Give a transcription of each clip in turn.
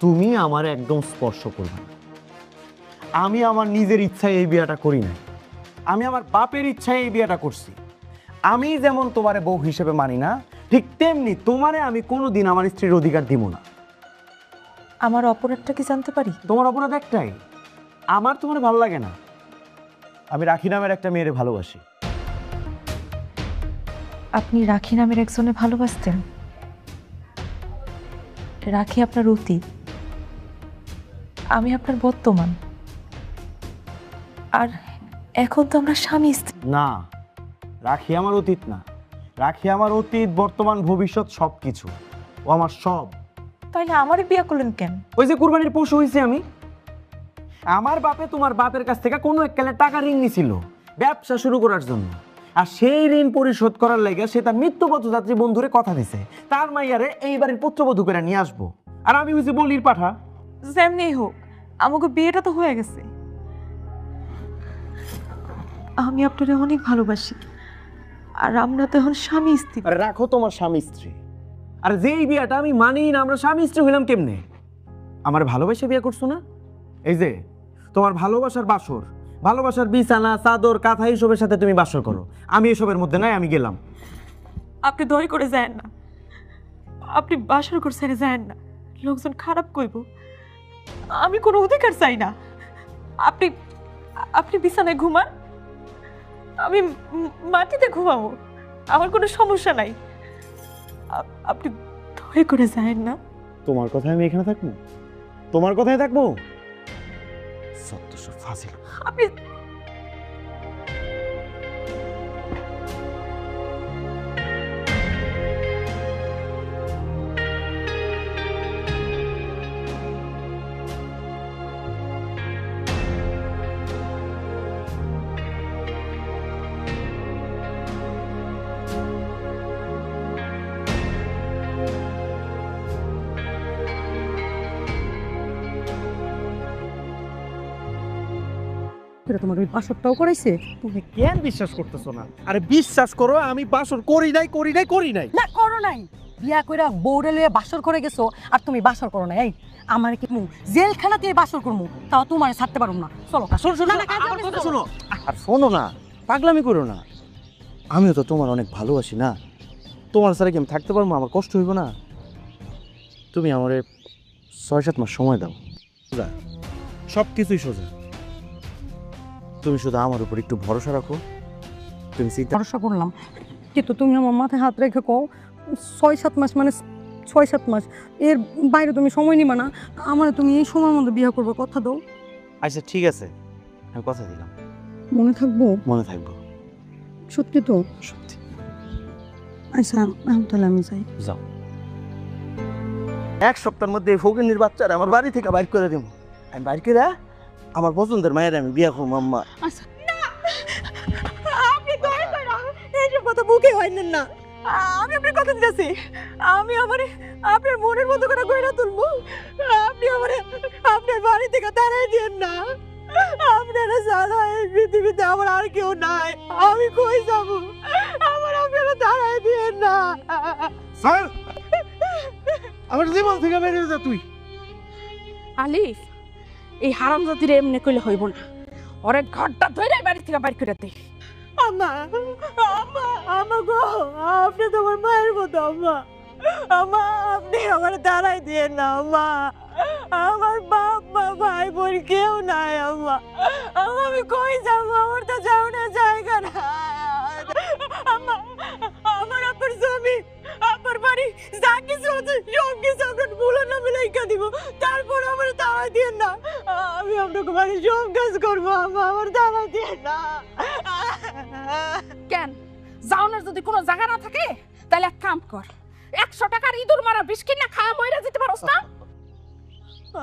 তুমি আমার একদম স্পর্শ করবে না। আমি আমার নিজের ইচ্ছায় এই বিয়েটা করি না আমি আমার বাপের ইচ্ছায় এই বিয়েটা করছি। আমি যেমন তোমারে বউ হিসেবে মানি না ঠিক তেমনি তোমারে আমি কোনো দিন আমার স্ত্রীর অধিকার দিব না। আমার অপরাধটা কি জানতে পারি? তোমার অপরাধ একটাই আমার তোমার ভালো লাগে না। আমি রাখি নামের একটা মেয়েরে ভালোবাসি। আপনি রাখি নামের একজনে ভালোবাসতেন? রাখি আপনার অতীত। আমি আপনার বর্তমান। আর এখন তো আমরা স্বামী স্ত্রী। না রাখি আমার অতীত না। রাখি আমার অতীত বর্তমান ভবিষ্যৎ সব কিছু ও আমার সব। তাইলে আমারই বিয়ে করলেন কেন? ওই যে কুরবানির পশু হয়েছে আমি। আমার বাপে তোমার বাপের কাছ থেকে কোনো এক এককালে টাকা ঋণ নিছিল ব্যবসা শুরু করার জন্য। আর সেই ঋণ পরিশোধ করার লেগে সে তার মৃত্যুপথযাত্রী বন্ধুরে কথা দিছে তার মাইয়ারে এই বাড়ির পুত্রবধূ করে নিয়ে আসব। আর আমি হয়েছি বলির পাঠা যেমনি হোক আমাকে বিয়েটা তো হয়ে গেছে। আমি আপনারে অনেক ভালোবাসি আর আমরা তো এখন স্বামী স্ত্রী। আরে রাখো তোমার স্বামী স্ত্রী। আর যেই বিয়েটা আমি মানি না আমরা স্বামী স্ত্রী হইলাম কেমনে? আমার ভালোবাসে বিয়ে করছ না? এই যে তোমার ভালোবাসার বাসর ভালোবাসার বিছানা চাদর কাঁথা এইসবের সাথে তুমি বাসর করো। আমি এসবের মধ্যে নাই আমি গেলাম। আপনি দয় করে যায় না। আপনি বাসর করে ছেড়ে যায় না। লোকজন খারাপ কইব। আমি কোনো অধিকার চাই না। আপনি আপনি বিছানায় ঘুমান। আমি মাটিতে ঘুমাবো। আমার কোনো সমস্যা নাই। আপনি দয় করে যায় না। তোমার কথায় আমি এখানে থাকব? তোমার কথায় থাকব? সত্য ফাজিল। আপনি তোমার ওই বাসরটাও করাইছে? তুমি কেন বিশ্বাস করতেছো না? আরে বিশ্বাস করো আমি বাসর করি নাই করি নাই করি নাই। না করো নাই। বিয়া কইরা বউরে লইয়া বাসর করে গেছো আর তুমি বাসর করো না এই আমার কি মু জেলখানাতে বাসর করমু? তাও তোমার ছাড়তে পারুম না। চলো শোনো। শোনো না, আমার কথা শোনো। শোনো আর শোনো না পাগলামি করো না। আমিও তো তোমার অনেক ভালোবাসি না। তোমার ছাড়া কি আমি থাকতে পারব? আমার কষ্ট হইব না। তুমি আমারে ছয় সাত মাস সময় দাও। সব কিছুই সোজা। তুমি শুধু আমার উপর একটু ভরসা রাখো। তুমি চিন্তা ভরসা করলাম। কিন্তু তুমি আমার মাথায় হাত রেখে কও ছয় সাত মাস মানে ছয় সাত মাস এর বাইরে তুমি সময় নিবা না। আমার তুমি এই সময়ের মধ্যে বিয়ে করব কথা দাও। আচ্ছা ঠিক আছে। আমি কথা দিলাম। মনে থাকব? মনে থাকব। সত্যি তো? সত্যি। আচ্ছা তাহলে আমি যাই। যাও। এক সপ্তাহের মধ্যে ফকিনির বাচ্চারা আমার বাড়ি থেকে বাইর করে দেবো আমি বাইর করে আমার পছন্দের মায়ের আমি বিয়ে করব আম্মা। আপনি দয়া করে এইসব কথা বুকে হয় না। আমি আপনার কথা দিতেছি। আমি আমার আপনার মনের মতো করে গয়না তুলবো। আপনি আমার আপনার বাড়ি থেকে তাড়াই দিন না। আপনারা এই পৃথিবীতে আমার আর কেউ নাই। আমি কই যাব? আমার আপনারা তাড়াই দিন না। স্যার আমার জীবন থেকে বেরিয়ে যা তুই। আলিফ এই হারাম জাতির এমনি কইলে হইব না। ওরে ঘরটা ধরে বাড়ি থেকে বাইর করে দে। আমা আমা আমা গো, আপনি তো আমার মায়ের মতো, আম্মা। আম্মা আপনি আমার দাঁড়াই দিয়ে না আম্মা আমার বাপ মা ভাই বোন কেউ নাই, আম্মা। আমি কই যাব? আমার তো যাওয়ার জায়গা না আমার আপনার জমি আপনার বাড়ি, যা কিছু আছে, সব কিছু আপনার ভুলো না মিলাইকা দিব। তারপর আমার দাঁড়াই দিয়ে না। আমি আপনাকে বাড়ি সব কাজ করব আমার দাঁড়াই দিয়ে না। কেন? জাউনের যদি কোনো জায়গা না থাকে, তাহলে এক কাম কর। একশো টাকার ইঁদুর মারা বিষ কিনা খাওয়া মইরা যেতে পারোস না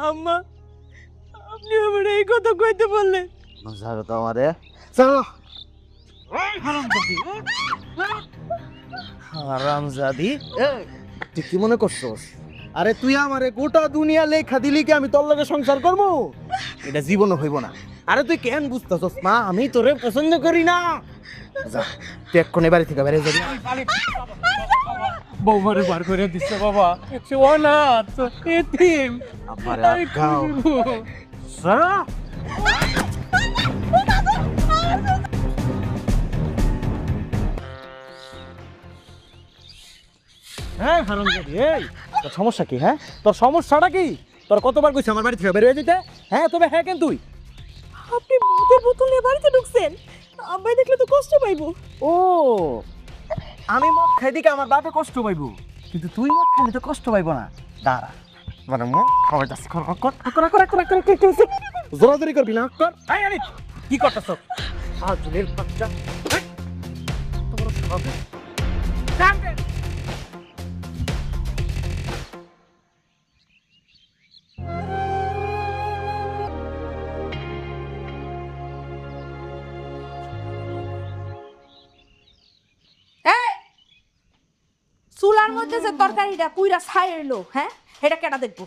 আম্মা আপনি আমার এই কথা কইতে বললেন স্যার তো আমারে চলো হারামজাদি তুই কি মনে করছস আরে তুই আমারে গোটা দুনিয়া লেখা দিলি কি আমি তোর লগে সংসার করব এটা জীবনে হইব না আরে তুই কেন বুঝতেছস মা আমি তোরে পছন্দ করি না যা তুই এক্ষুনি বাড়ি থেকে বেরিয়ে যাবি বৌমারে বার করে দিচ্ছে বাবা। সে অনাথ এতিম। হ্যাঁ হারাম এই। তোর সমস্যা কি হ্যাঁ? তোর সমস্যাটা কি? তোর কতবার কইছি আমার বাড়ি থেকে বের হয়ে যেতে? হ্যাঁ তবে হ্যাঁ কেন তুই? আপনি মদের বোতল নিয়ে বাড়িতে ঢুকছেন। আব্বাই দেখলে তো কষ্ট পাইবো। ও আমি মদ খাই দিকে আমার বাপে কষ্ট পাইব কিন্তু তুই মদ খাইলে তো কষ্ট পাইব না দাঁড়া মানে মদ খাওয়া যাচ্ছে কর কর কর কর কর কর কর কর কর কর কর আই কর কি কর কর কর যে তরকারিটা পুইরা ছাই এলো হ্যাঁ? এটা কেটা দেখব?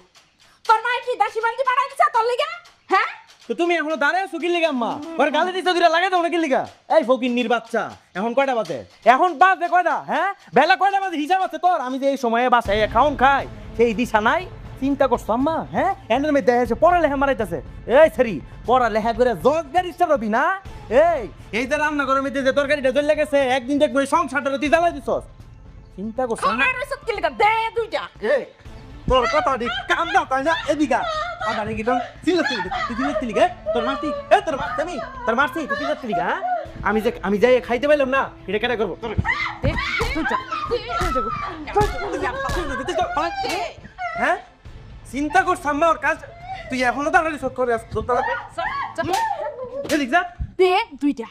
তোর মায়ের কি দাসি বান্দি বানাই দিছে তোর লেগে? হ্যাঁ? তো তুমি এখনও দাঁড়ায় আছো কি লিগা, আম্মা? ওর গালে দিছো দুইটা, লাগাই দাও না কি লিগা? এই ফকির নির বাচ্চা এখন কয়টা বাজে? এখন বাজে কয়টা হ্যাঁ? বেলা কয়টা বাজে? হিসাব আছে তোর। আমি যে এই সময়ে বাসায় খাউন খাই, সেই দিশা নাই। চিন্তা করছ, আম্মা হ্যাঁ? এনের মধ্যে এসে পড়ালেখা মারাইতেছে। এই সরি পড়ালেখা করে জগ গাড়িটা রবি না এই এই যে রান্না করে মধ্যে যে তরকারিটা জ্বলে গেছে, একদিন দেখব এই সংসারটা তুই জ্বালাই দিছস। চিন্তা করছ না খাওয়ার রসদ কি দে দুইটা এই তোর কথা দি কাম দাও তাই না এদিকা আদা রে গিদন সিলে সিলে তুই সিলে সিলে গে তোর মারতি এ তোর আমি তোর মারতি তুই সিলে সিলে হ্যাঁ আমি যে আমি যাই খাইতে পাইলাম না এটা কেটে করব তোর দে দুইটা হ্যাঁ চিন্তা কর সাম্মা ওর কাজ তুই এখনও দাঁড়ালি সব করে আসতো তোর এদিক যা দে দুইটা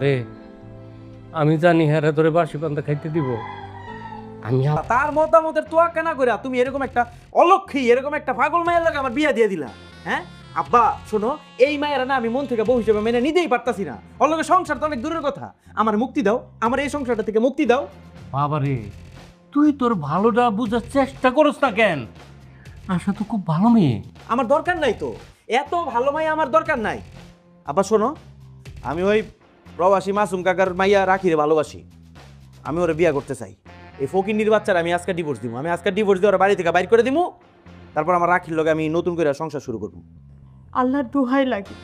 মারে আমি জানি হ্যাঁ ধরে বাসি পান্তা খাইতে দিব আমি তার মতামতের তোয়া কেনা করে তুমি এরকম একটা অলক্ষী এরকম একটা পাগল মায়ের লাগে আমার বিয়া দিয়ে দিলা হ্যাঁ? আব্বা শোনো এই মায়েরা না আমি মন থেকে বউ হিসেবে মেনে নিতেই পারতাছি না। অল্লগে সংসার তো অনেক দূরের কথা। আমার মুক্তি দাও আমার এই সংসারটা থেকে মুক্তি দাও। বাবা রে তুই তোর ভালোটা বুঝার চেষ্টা করস না কেন? আশা তো খুব ভালো মেয়ে। আমার দরকার নাই তো। এত ভালো মাইয়া আমার দরকার নাই। আব্বা শোনো আমি ওই প্রবাসী মাসুম কাকার মাইয়া রাখিরে ভালোবাসি। আমি ওরা বিয়ে করতে চাই। এই ফকিন্নির বাচ্চার আমি আজকে ডিভোর্স দিব আমি আজকে ডিভোর্স দিয়ে ওরা বাড়ি থেকে বাইর করে দিব তারপর আমার রাখির লগে আমি নতুন করে সংসার শুরু করব। আল্লাহর দোহাই লাগে।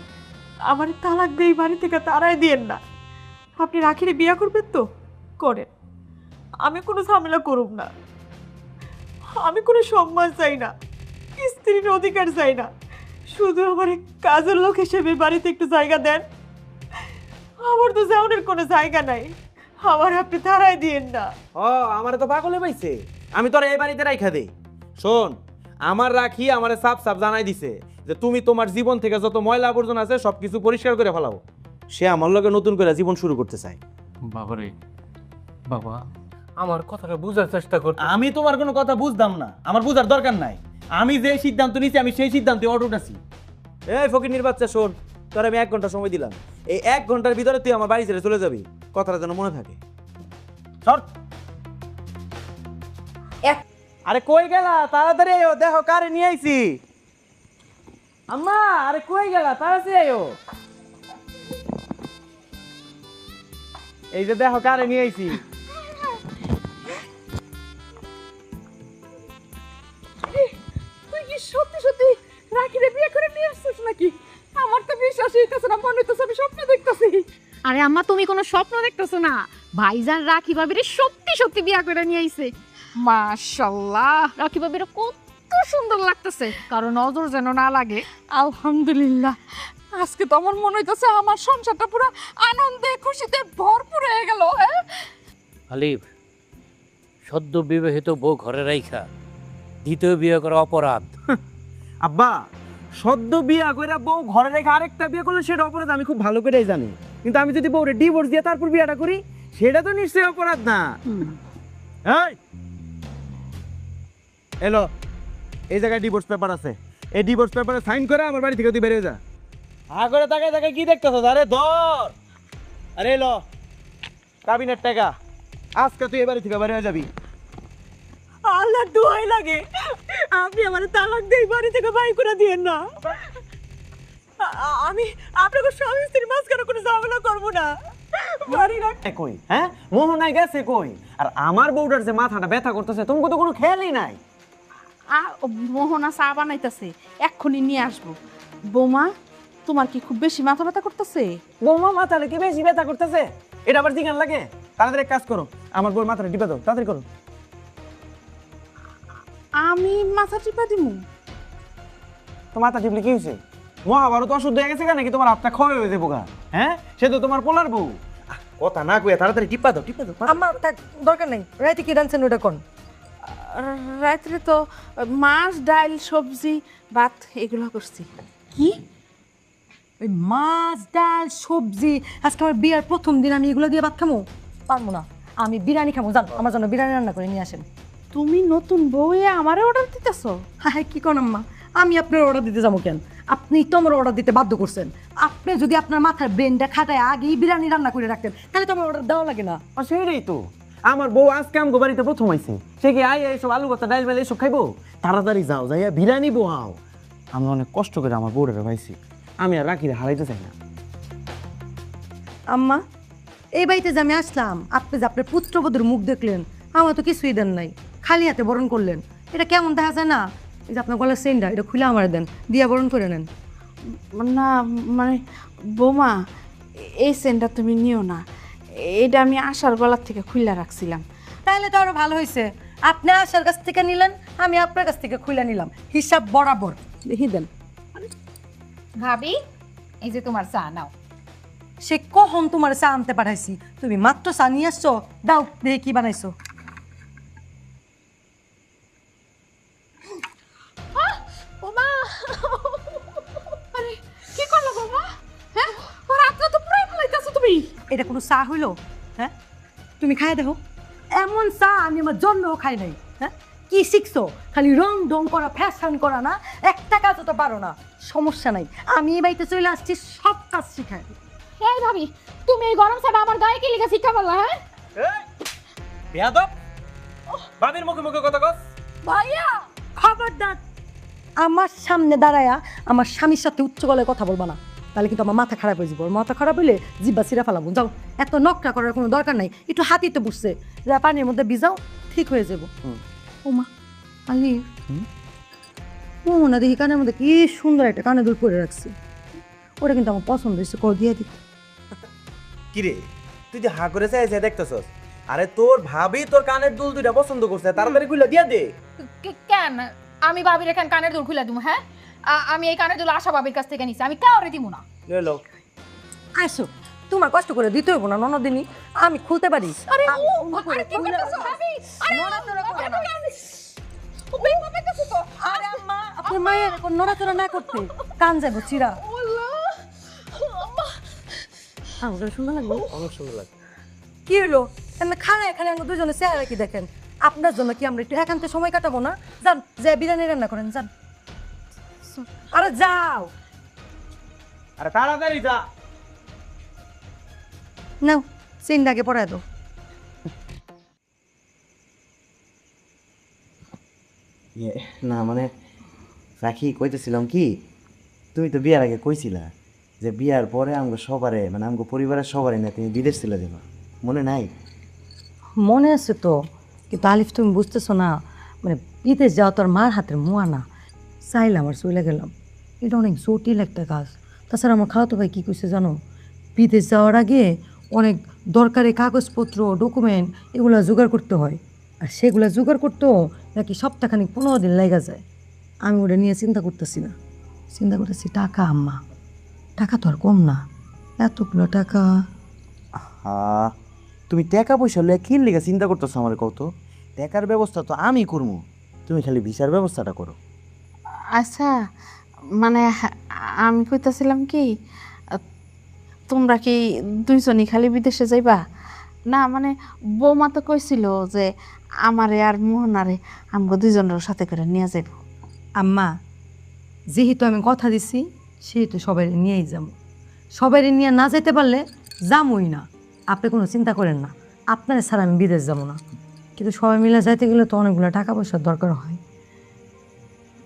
আমার তালাক দিয়ে এই বাড়ি থেকে তারাই দিয়েন না। আপনি রাখিরে বিয়া করবেন তো? করেন। আমি কোনো ঝামেলা করুম না। আমি কোনো সম্মান চাই না। স্ত্রীর অধিকার চাই না। শুধু আমার কাজের লোক হিসেবে বাড়িতে একটু জায়গা দেন। আমার তো যাওয়ার কোনো জায়গা নাই। আমার আপনি তারাই দিয়েন না। ও আমার তো পাগলে পাইছে। আমি তোর এই বাড়িতে রাইখা দেই। শোন আমার রাখি আমার সাপ সাপ জানাই দিছে যে তুমি তোমার জীবন থেকে যত ময়লা আবর্জনা আছে সব কিছু পরিষ্কার করে ফেলাও। সে আমার লগে নতুন করে জীবন শুরু করতে চায়। বাবা রে বাবা আমার কথাটা বুঝার চেষ্টা কর আমি তোমার কোনো কথা বুঝতাম না। আমার বুঝার দরকার নাই। আমি যে সিদ্ধান্ত নিছি আমি সেই সিদ্ধান্তে অটুট আছি। এই ফকির বাচ্চা শোন। তোর আমি এক ঘণ্টা সময় দিলাম। এই এক ঘণ্টার ভিতরে তুই আমার বাড়ি ছেড়ে চলে যাবি। কথাটা যেন মনে থাকে। আরে কই গেলা? তাড়াতাড়ি আয়ো, দেখো কারে নিয়ে আইছি। আম্মা, আরে কই গেলা? তাড়াতাড়ি আয়ো। এই যে দেখো কারে নিয়ে আইছি। তুই কি সত্যি সত্যি রাখিরে বিয়ে করে নিয়ে আসছিস নাকি? আমার তো বিশ্বাসই হইতেছে না মনে হইতেছে আমি স্বপ্ন দেখতেছি। আরে আম্মা তুমি কোনো স্বপ্ন দেখতেছো না? ভাইজান রাখি ভাবিরে সত্যি সত্যি বিয়া করে নিয়ে আইছে। মাশাল্লাহ। রাখি ভাবিরে কত সুন্দর লাগতেছে কারণ নজর যেন না লাগে। আলহামদুলিল্লাহ। আজকে তো আমার মনে হইতেছে আমার সংসারটা পুরো আনন্দে খুশিতে ভরপুর হয়ে গেল হ্যাঁ? আলিফ সদ্য বিবাহিত বউ ঘরে রাইখা দ্বিতীয় বিয়ে করা অপরাধ। আব্বা সদ্য বিয়া কইরা বউ ঘরে রেখে আরেকটা বিয়ে করলে, সেটা অপরাধ আমি খুব ভালো করেই জানি। কিন্তু আমি যদি বউরে ডিভোর্স দিয়ে তারপর বিয়েটা করি, সেটা তো নিশ্চয়ই অপরাধ না। এই! এলো, এই জায়গায় ডিভোর্স পেপার আছে। এই ডিভোর্স পেপারে সাইন করে আমার বাড়ি থেকে তুই বেরিয়ে যা। হা করে তাকায় তাকায় কি দেখতেছ আরে ধর! আরে এলো, কাবিনের টাকা। আজকে তুই এ বাড়ি থেকে বেরিয়ে যাবি। আল্লাহ দোয়াই লাগে। আপনি আমার তালাক দিয়ে বাড়ি থেকে বাই করে দিয়েন না। আমি আপনাকে স্বামী স্ত্রীর মাঝখানে কোনো ঝামেলা করব না। কই? হ্যাঁ? মোহনায় গেছে কই? আর আমার বউটার যে মাথাটা ব্যথা করতেছে তুমি তো কোনো খেয়ালই নাই। মোহনা চা বানাইতেছে এক্ষুনি নিয়ে আসব। বৌমা তোমার কি খুব বেশি মাথা ব্যথা করতেছে? বৌমা কি বেশি ব্যথা করতেছে? এটা আবার জিগান লাগে? তাড়াতাড়ি এক কাজ করো আমার বউর মাথাটা টিপে দাও তাড়াতাড়ি করো। আমি মাথা টিপা দিমু। তো মাথা টিপলে কি হয়েছে? মহাভারত অশুদ্ধ হয়ে গেছে কেন নাকি তোমার হাতটা ক্ষয় হয়ে যাব গা হ্যাঁ? সে তো তোমার পোলার বউ। কথা না কয়ে তাড়াতাড়ি টিপা দাও টিপা দাও আমার থাক দরকার নেই। রাইতে কি রাঁধছেন ওটা কোন? রাত্রে তো মাছ ডাল সবজি ভাত এগুলো করছি। কি? ওই মাছ ডাল সবজি আজকে আমার বিয়ার প্রথম দিন আমি এগুলো দিয়ে ভাত খামো? পারব না। আমি বিরিয়ানি খাব জান আমার জন্য বিরিয়ানি রান্না করে নিয়ে আসেন। তুমি নতুন বউয়ে আমারে অর্ডার দিতেছ? হ্যাঁ কি কোন আম্মা? আমি আপনার অর্ডার দিতে যাব কেন? আপনি তো আমার অর্ডার দিতে বাধ্য করছেন। আপনি যদি আপনার মাথার ব্রেনটা খাটায় আগেই বিরিয়ানি রান্না করে রাখতেন তাহলে তো আমার অর্ডার দেওয়া লাগে না। আর সেটাই তো। আমার বউ আজকে আমগো বাড়িতে প্রথম আইছে। সে কি আই এইসব আলু কথা ডাইল মেলে এসব খাইবো? তাড়াতাড়ি যাও যাইয়া বিরিয়ানি বোয়াও আমি অনেক কষ্ট করে আমার বউরে পাইছি। আমি আর রাখি হারাইতে চাই না। আম্মা এই বাড়িতে যে আমি আসলাম আপনি যে আপনার পুত্রবধূর মুখ দেখলেন আমার তো কিছুই দেন নাই। খালি হাতে বরণ করলেন। এটা কেমন দেখা যায় না? এই যে আপনার গলার সেন্ডা এটা খুলে আমার দেন দিয়া বরণ করে নেন। না মানে বোমা এই সেন্টটা তুমি নিও না। এটা আমি আশার গলার থেকে খুলে রাখছিলাম। তাহলে তো আরও ভালো হয়েছে আপনি আশার কাছ থেকে নিলেন আমি আপনার কাছ থেকে খুলে নিলাম। হিসাব বরাবর। দেখি দেন। ভাবি এই যে তোমার চা নাও। সে কখন তোমার চা আনতে পাঠাইছি? তুমি মাত্র চা নিয়ে আসছো দাও দেখি কি বানাইছো। কোনো চা হইল? হ্যাঁ? তুমি খাই দেখো। এমন চা আমি আমার জন্মও খাই নাই। হ্যাঁ? কি শিখছো? খালি রং ডং করা ফ্যাশন করা না? একটা কাজও তো পারো না। সমস্যা নাই। আমি এই বাড়িতে চলে আসছি সব কাজ শিখাই এই ভাবি তুমি এই গরম চাটা আমার গায়ে কি লিখে শিক্ষা বললা হ্যাঁ? বেয়াদব। বাবির মুখে মুখে কথা কস। ভাইয়া! খবরদার আমার সামনে দাঁড়ায়া আমার স্বামীর সাথে উচ্চ গলায় কথা বলবা না। তাহলে কিন্তু আমার মাথা খারাপ হয়ে যাব। মাথা খারাপ হইলে জিব্বা সিরা ফেলাবো। যাও এত নকটা করার কোনো দরকার নাই। একটু হাতিতে বসছে। যা পানির মধ্যে ভিজাও ঠিক হয়ে যাব। ওমা আলি। ও দেখি কানের মধ্যে কি সুন্দর একটা কানে দুল পরে রাখছি। ওটা কিন্তু আমার পছন্দ হয়েছে কো দিয়ে দিত কিরে তুই যে হা করে চাইছে দেখতেছস। আরে তোর ভাবি তোর কানের দুল দুইটা পছন্দ করছে তাড়াতাড়ি খুলে দিয়া দে। কে- কেন? আমি ভাবির এখান কানের দুল খুলে দিব হ্যাঁ? আমি এই কানের দুল আশা ভাবির কাছ থেকে নিছি। আমি কাউরে দিব না। লো আসো তোমার কষ্ট করে দিতে হইব না ননদিনী। আমি খুলতে পারি। আরে ও আমি আরে কি করতেছো ভাবি? আরে নড়াচড়া করো না। ও বেঙ্গল করতেছো তো আরে আম্মা আপনার মায়ের এখন নড়াচড়া না করতে। কান যাব চিরা। আমার সুন্দর লাগল। অনেক সুন্দর লাগে কি হলো এমনি খানা এখানে আমরা দুজনে চেহারা কি দেখেন? আপনার জন্য কি আমরা একটু একান্তে সময় কাটাবো না? যান যে বিরিয়ানি রান্না করেন যান। আরে যাও। আরে তাড়াতাড়ি যা। নাও সিনটাকে পড়ায় দাও। ইয়ে, না মানে রাখি কইতেছিলাম কি তুমি তো বিয়ার আগে কইছিলা যে বিয়ার পরে আমগো সবারে মানে আমগো পরিবারের সবারে না তুমি বিদেশ চলে যাবা। মনে নাই? মনে আছে তো কিন্তু আলিফ তুমি বুঝতেছো না মানে বিদেশ যাওয়া তোর মার হাতের মুয়া না। চাইলাম আর চলে গেলাম। এটা অনেক জটিল একটা কাজ। তাছাড়া আমার খাওয়াতো ভাই কী কইছে জানো? বিদেশ যাওয়ার আগে অনেক দরকারি কাগজপত্র ডকুমেন্ট এগুলো জোগাড় করতে হয়। আর সেগুলো জোগাড় করতেও নাকি সপ্তাহখানিক পনেরো দিন লেগে যায়। আমি ওটা নিয়ে চিন্তা করতেছি না। চিন্তা করতেছি, টাকা আম্মা, টাকা তো আর কম না। এতগুলো টাকা? হা তুমি টাকা পয়সা লইয়া কি লিগা চিন্তা করতেছো আমার কত টাকার ব্যবস্থা তো আমি করব তুমি খালি ভিসার ব্যবস্থাটা করো। আচ্ছা মানে আমি কইতাছিলাম কি, তোমরা কি দুইজনই খালি বিদেশে যাইবা? না মানে বৌমা তো কইছিল যে আমারে আর মোহনারে আমাকে দুইজনের সাথে করে নিয়ে যাইব। আম্মা, যেহেতু আমি কথা দিছি, সেহেতু সবাই নিয়েই যাব। সবাই নিয়ে না যেতে পারলে যামই না। আপনি কোনো চিন্তা করেন না। আপনার ছাড়া আমি বিদেশ যাব না। কিন্তু সবাই মিলে যাইতে গেলে তো অনেকগুলো টাকা পয়সার দরকার হয়।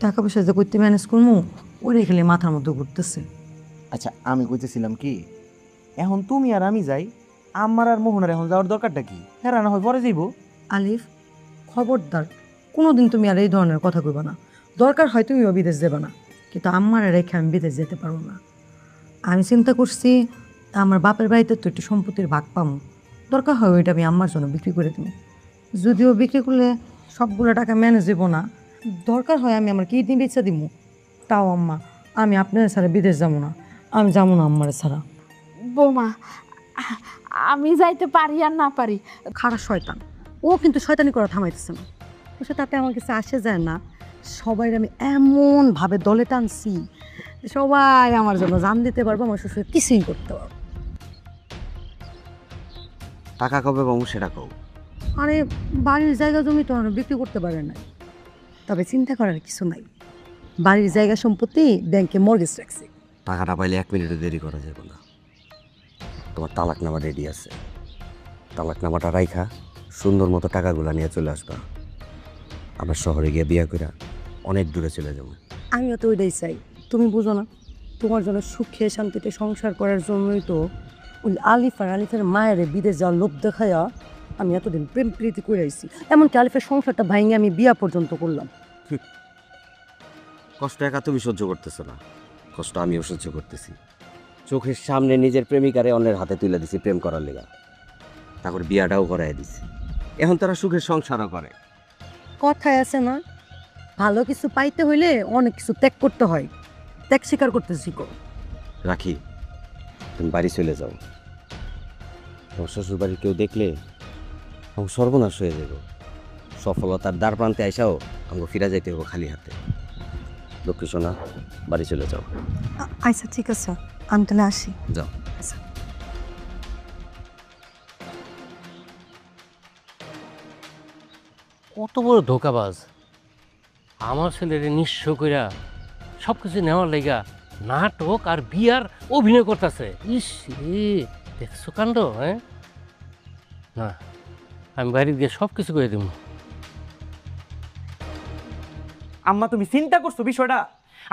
টাকা পয়সা যে করতে ম্যানেজ করব ওরে খেলে মাথার মধ্যে ঘুরতেছে। আচ্ছা আমি কইতেছিলাম কি এখন তুমি আর আমি যাই আমার আর মোহনের এখন যাওয়ার দরকারটা কি? হ্যাঁ না হয় পরে যাইবো। আলিফ খবরদার কোনোদিন তুমি আর এই ধরনের কথা কইবা না। দরকার হয় তুমিও বিদেশ যাবে না কিন্তু আমার রেখে আমি বিদেশ যেতে পারব না। আমি চিন্তা করছি আমার বাপের বাড়িতে তো একটু সম্পত্তির ভাগ পাবো দরকার হয় ওইটা আমি আমার জন্য বিক্রি করে দেবো যদিও বিক্রি করলে সবগুলো টাকা ম্যানেজ দেবো না দরকার হয় আমি আমার কিডনি বেচা দিব তাও আম্মা আমি আপনার ছাড়া বিদেশ যাব না। আমি যাব না আমার ছাড়া। বৌমা আমি যাইতে পারি আর না পারি খারাপ শয়তান। ও কিন্তু শয়তানি করা থামাইতেছে না। ওর সাথে তাতে আমার কাছে আসে যায় না। সবাই আমি এমনভাবে দলে টানছি সবাই আমার জন্য জান দিতে পারব আমার শ্বশুর কিছুই করতে পারব টাকা কবে পাবো সেটা কও। আরে বাড়ির জায়গা জমি তো বিক্রি করতে পারে না তবে চিন্তা করার কিছু নাই। বাড়ির জায়গা সম্পত্তি ব্যাংকে মর্গেজ রাখছি। টাকাটা পাইলে এক মিনিটও দেরি করা যাবে না। তোমার তালাকনামা রেডি আছে। তালাকনামাটা রাইখা সুন্দর মতো টাকাগুলো নিয়ে চলে আসবা। আমরা শহরে গিয়ে বিয়ে করে অনেক দূরে চলে যাব। আমিও তো ওইটাই চাই। তুমি বুঝো না তোমার জন্য সুখে শান্তিতে সংসার করার জন্যই তো ওই আলিফ আর আলিফের মায়ের বিদেশ যাওয়ার লোভ দেখাইয়া আমি এতদিন প্রেম প্রীতি করে আইছি এমনকি আলিফের সংসারটা ভাঙে আমি বিয়া পর্যন্ত করলাম। কষ্ট একা তুমি সহ্য করতেছো না। কষ্ট আমিও সহ্য করতেছি। চোখের সামনে নিজের প্রেমিকারে অন্যের হাতে তুলে দিছি প্রেম করার লেগা। তারপর বিয়াটাও করাই দিছি। এখন তারা সুখের সংসারও করে। কথায় আছে না ভালো কিছু পাইতে হইলে অনেক কিছু ত্যাগ করতে হয়। ত্যাগ স্বীকার করতে শিখো। রাখি তুমি বাড়ি চলে যাও। তোমার শ্বশুর বাড়ির কেউ দেখলে আমার সর্বনাশ হয়ে যাবে। সফলতার দ্বার প্রান্তে আইসাও আমাকে ফিরা যাইতে হবে খালি হাতে। লক্ষ্মী সোনা বাড়ি চলে যাও। আচ্ছা ঠিক আছে। আমি তাহলে আসি। যাও। কত বড় ধোকাবাজ। আমার ছেলেরে নিঃস্ব কইরা সব কিছু নেওয়ার লেগা নাটক আর বিয়ার অভিনয় করতেছে। ইস রে দেখছ কাণ্ড হ্যাঁ? না আমি বাড়ি গিয়ে সব কিছু করে দেবো আম্মা তুমি চিন্তা করছ বিষয়টা?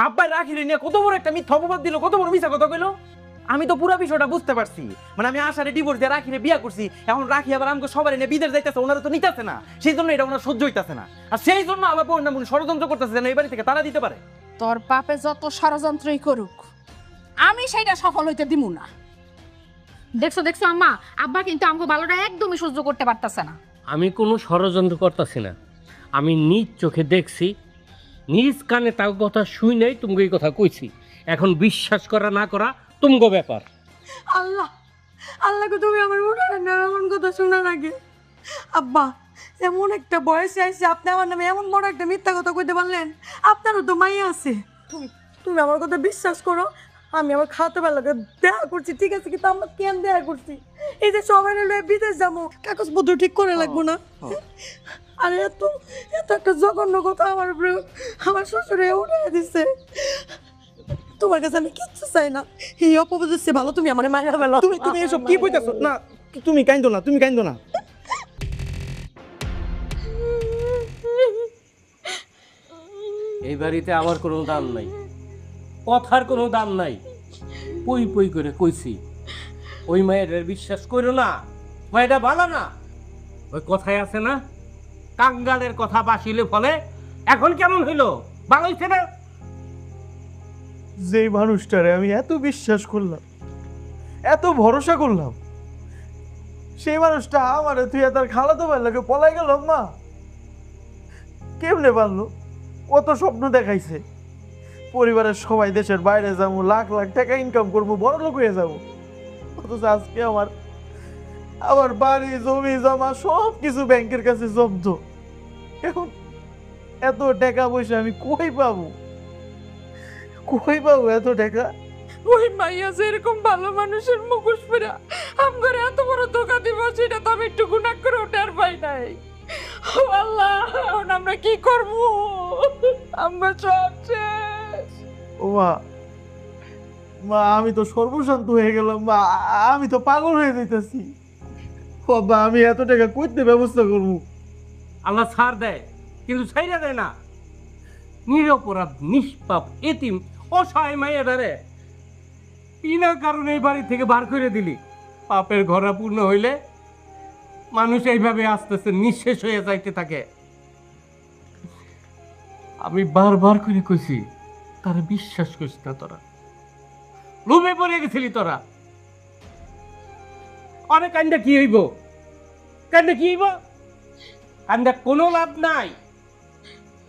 আব্বাই রাখি নিয়ে কত বড় একটা মিথ্যা অপবাদ দিল কত বড় মিথ্যা কথা কইলো? আমি তো পুরো বিষয়টা বুঝতে পারছি। মানে আমি আশারে ডিভোর্স দিয়ে রাখিরে বিয়া করছি এখন রাখি আবার আমাকে সবার এনে বিদেশ যাইতেছে ওনারা তো নিতেছে না। সেই জন্য এটা ওনার সহ্য হইতাছে না। আর সেই জন্য আবার বোন ষড়যন্ত্র করতেছে যেন এই বাড়ি থেকে তারা দিতে পারে। তোর বাপে যত ষড়যন্ত্রই করুক আমি সেইটা সফল হইতে দিমু না। দেখছ দেখছ আম্মা আব্বা কিন্তু আমাকে ভালোটা একদমই সহ্য করতে পারতাছে না। আমি কোনো ষড়যন্ত্র করতেছি না। আমি নিজ চোখে দেখছি নিজ কানে তার কথা শুই নাই তুমি এই কথা কইছি। এখন বিশ্বাস করা না করা তুমগো ব্যাপার। আল্লাহ আল্লাহকে তুমি আমার মনে এমন কথা শোনার আগে। আব্বা এমন একটা বয়সে আসছে আপনি আমার নামে এমন বড় একটা মিথ্যা কথা কইতে পারলেন আপনারও তো মাইয়া আছে। তুমি তুমি আমার কথা বিশ্বাস করো আমি আমার খাওয়াতে পারলাকে দেখা করছি ঠিক আছে কিন্তু আমরা কেন দেখা করছি? এই যে সবাই লয়ে বিদেশ যাব কাগজপত্র ঠিক করে লাগবো না। আরে এত এত একটা জঘন্য কথা আমার উপরে আমার শ্বশুরে উঠে দিচ্ছে তোমার কাছে আমি কিচ্ছু চাই না। এই অপবাদের চেয়ে ভালো তুমি আমার মায়ের বেলা তুমি তুমি এসব কি বইতাছো না তুমি কাইন্দো না তুমি কাইন্দো না। এই বাড়িতে আমার কোনো দাম নাই। কথার কোনো দাম নাই। পই পই করে কইছি ওই মায়ের বিশ্বাস করো না মায়েরা ভালো না। ওই কথায় আছে না কাঙ্গালের কথা বাসিলে ফলে এখন কেমন হইল? ভালো হইছে না যে মানুষটারে আমি এত বিশ্বাস করলাম, এত ভরসা করলাম, সেই মানুষটা আমারে তুই তার খালাতো ভাইলাকে পলাই গেল, মা। কেমনে পারল? কত স্বপ্ন দেখাইছে। পরিবারের সবাই দেশের বাইরে যাব, লাখ লাখ টাকা ইনকাম করব, বড় লোক হয়ে যাব। অথচ আজকে আমার আমার বাড়ি জমি জমা সব কিছু ব্যাংকের কাছে জব্দ। এখন এত টাকা পয়সা আমি কই পাবো? কই পাবো এত টাকা? ওই মাইয়া যে এরকম ভালো মানুষের মুখোশ পরা আমার এত বড় ধোকা দিব সেটা তো আমি একটু গুণা করে ওঠার পাই নাই। আল্লাহ এখন আমরা কি করব? আমরা সব শেষ। ও মা মা আমি তো সর্বশান্ত হয়ে গেলাম মা আমি তো পাগল হয়ে যাইতেছি। আমি এত টাকা করতে ব্যবস্থা করব? আল্লাহ ছাড় দেয়, কিন্তু ছাইরা দেয় না। নিরপরাধ, নিষ্পাপ, এতিম, অসহায় মাইয়াটারে বিনা কারণে এই বাড়ি থেকে বার করে দিলি। পাপের ঘরা পূর্ণ হইলে মানুষ এইভাবে আস্তে আস্তে নিঃশেষ হয়ে যাইতে থাকে। আমি বারবার করে কইছি, তারা বিশ্বাস করিস না তোরা। লোভে পড়ে গেছিলি তোরা। অনেক কান্দা কি হইব? কান্দা কি হইব? কান্দা কোনো লাভ নাই।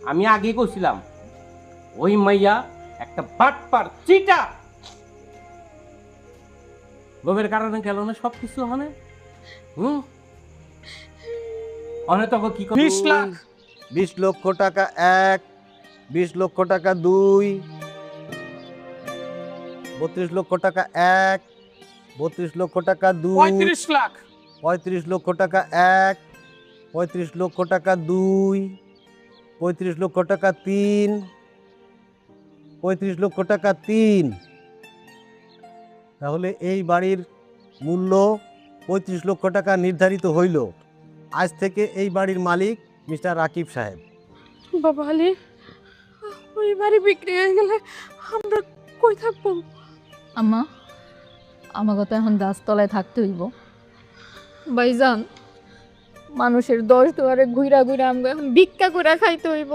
আমি আগে কইছিলাম ওই মাইয়া একটা বাটপার চিটা লোভের কারণে গেল না সব কিছু মানে হুম? অনে তখন কি বিশ লাখ। বিশ লক্ষ টাকা এক বিশ লক্ষ টাকা দুই বত্রিশ লক্ষ টাকা এক বত্রিশ লক্ষ টাকা দুই। পঁয়ত্রিশ লাখ। পঁয়ত্রিশ লক্ষ টাকা এক। পঁয়ত্রিশ লক্ষ টাকা দুই। পঁয়ত্রিশ লক্ষ টাকা তিন। পঁয়ত্রিশ লক্ষ টাকা তিন। তাহলে এই বাড়ির মূল্য পঁয়ত্রিশ লক্ষ টাকা নির্ধারিত হইল। আজ থেকে এই বাড়ির মালিক মিস্টার রাকিব সাহেব। বাবা আলী ওই বাড়ি বিক্রি হয়ে গেলে আমরা কই থাকব? আম্মা আমাকে তো এখন গাছতলায় থাকতে হইব। ভাইজান মানুষের দশ দুয়ারে ঘুরা ঘুরা আমাকে এখন ভিক্ষা করে খাইতে হইব।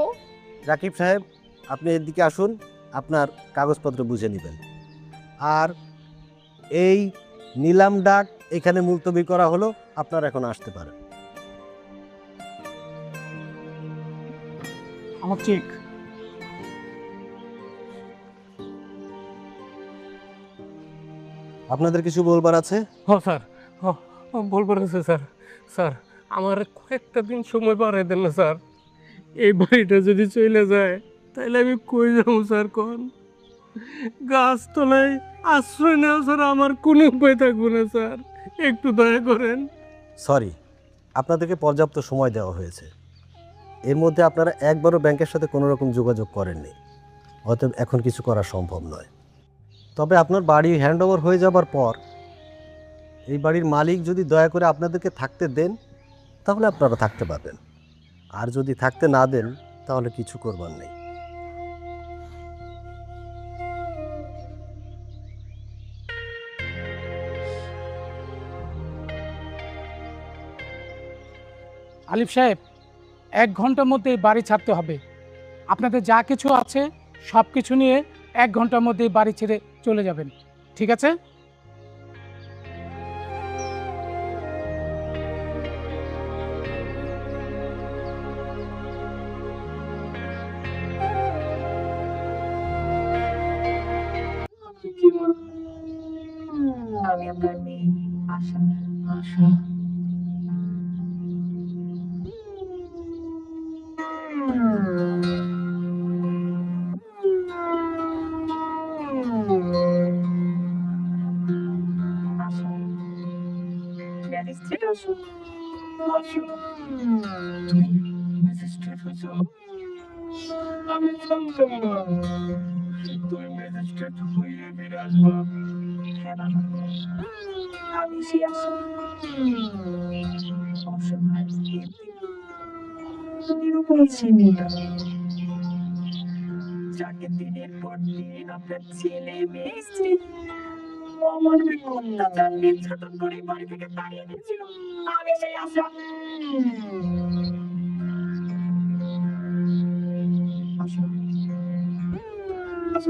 রাকিব সাহেব আপনি এদিকে আসুন আপনার কাগজপত্র বুঝে নেবেন। আর এই নিলাম ডাক এখানে মুলতবি করা হলো আপনার এখন আসতে পারেন। আমার চেক আপনাদের কিছু বলবার আছে? হ স্যার। হ হ, বলবার আছে স্যার। স্যার আমার কয়েকটা দিন সময় বাড়াই দেন না স্যার। এই বাড়িটা যদি চলে যায় তাহলে আমি কই যাব স্যার কোন? গাছতলায় আশ্রয় নেওয়া স্যার আমার কোনো উপায় থাকব না স্যার। একটু দয়া করেন। সরি আপনাদেরকে পর্যাপ্ত সময় দেওয়া হয়েছে। এর মধ্যে আপনারা একবারও ব্যাংকের সাথে কোনো রকম যোগাযোগ করেননি। অতএব এখন কিছু করা সম্ভব নয়। তবে আপনার বাড়ি হ্যান্ড হয়ে যাবার পর, এই বাড়ির মালিক যদি দয়া করে আপনাদেরকে থাকতে দেন, তাহলে আপনারা থাকতে পারবেন। আর যদি থাকতে না দেন, তাহলে কিছু করবার নেই। আলিফ সাহেব, এক ঘণ্টার মধ্যে বাড়ি ছাড়তে হবে। আপনাদের যা কিছু আছে সব কিছু নিয়ে এক ঘণ্টার মধ্যে বাড়ি ছেড়ে চলে যাবেন ঠিক আছে? মেয়ে আশা। আশা। যাকে দিনের পর দিন আপনার ছেলে মেয়ে স্ত্রী আমার অত্যাচার নির্যাতন করে বাড়ি থেকে তাড়িয়ে দিয়েছিল আমি সেই আশা আশা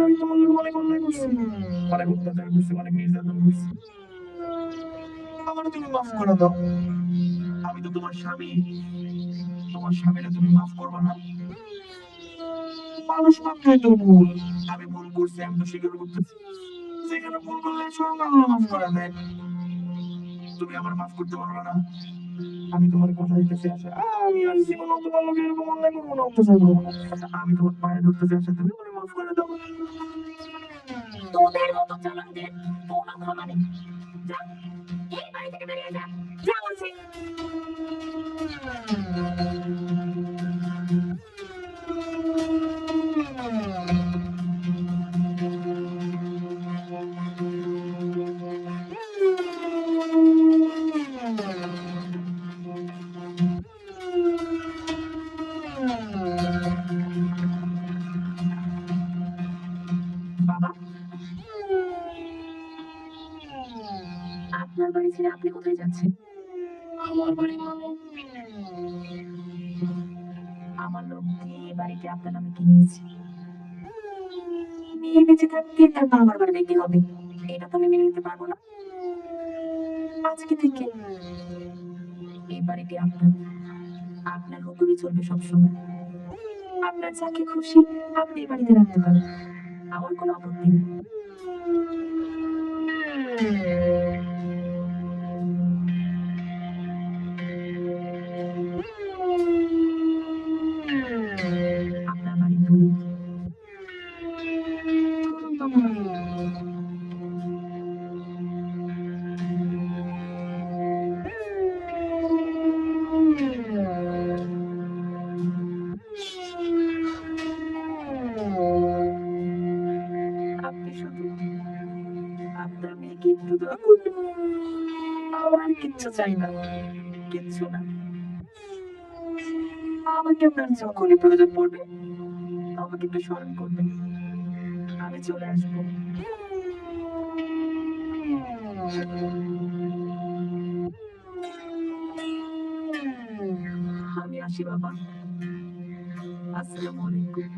আমি লোক অনেক অন্যায় করছি অনেক অত্যাচার করছি অনেক নির্যাতন করছি তুমি মাফ করে দাও। আমি তো তোমার স্বামী। তোমার স্বামীরা তুমি মাফ করবে না। মানুষ মাত্রই তো ভুল। আমি ভুল করছি আমি তো স্বীকার করতেছি। যেখানে ভুল করলে স্বয়ং আল্লাহ মাফ করে দেয়। তুমি আমার মাফ করতে পারবে না। আমি তোমার কথা দিতেছি আশা। আমি আর জীবন তোমার লোক এরকম অন্যায় করব না অত্যাচার করব না। আমি তোমার পায়ে ধরতেছি আশা তুমি আমার মাফ করে দাও। তোদের মতো ক্ষমা নেই। যা, এই বাড়ি থেকে বেরিয়ে যা যা বলছি যাচ্ছেন আমার বাড়ি মানে আমার লোক এই বাড়িতে আপনার নামে কিনেছি। মেয়ে বেঁচে থাকতে তার বাবার বাড়ি দেখতে হবে। এটা তো আমি মেনে নিতে পারব না। আজকে থেকে এই বাড়িটি আপনার আপনার হুকুমই চলবে সবসময়। আপনার যাকে খুশি আপনি এই বাড়িতে রাখতে পারেন। আমার কোনো আপত্তি নেই। চাই না কিচ্ছু না। আমাকে আপনার যখনই প্রয়োজন পড়বে, আমাকে একটু স্মরণ করবেন। আমি চলে আসব। আমি আসি, বাবা। আসসালামু আলাইকুম।